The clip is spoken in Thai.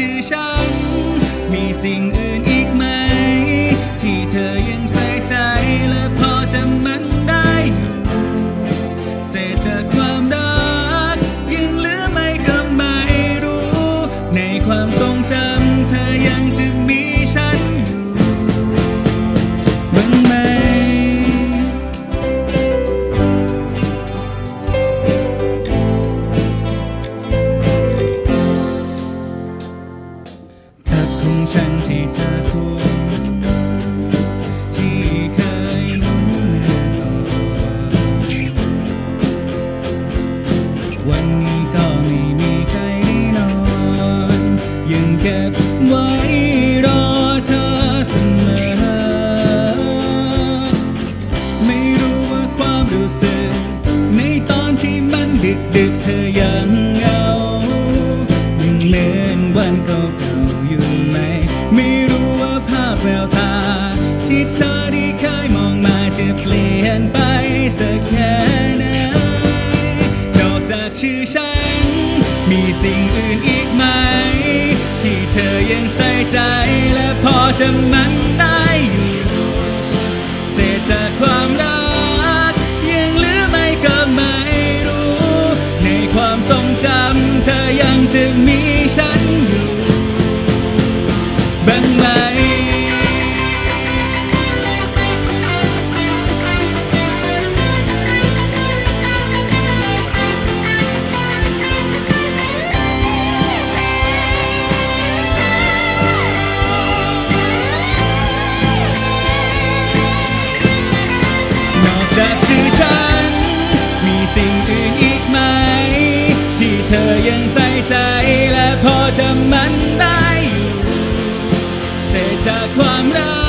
ชื่อฉัน มีสิ่งอื่นอีกไหม ที่เธอยังใส่ใจและพอจำมันได้เศษจากความรักยังเหลือไม่ก็ไม่รู้ ในความทรงจำ ฉันที่เธอควรที่เคยรู้มาก่อนวันนี้ก็ไม่มีใครได้นอน ยังเก็บไว้รอเธอเสมอ ไม่รู้ว่าความรู้สึก ในตอนที่มันดึกดึกเธอยัง ชื่อฉัน มีสิ่งอื่นอีกไหม ที่เธอยังใส่ใจและพอจะมั่น อื่นอีกไหม ที่เธอยังใส่ใจและพอจะมันได้เสจากความรัก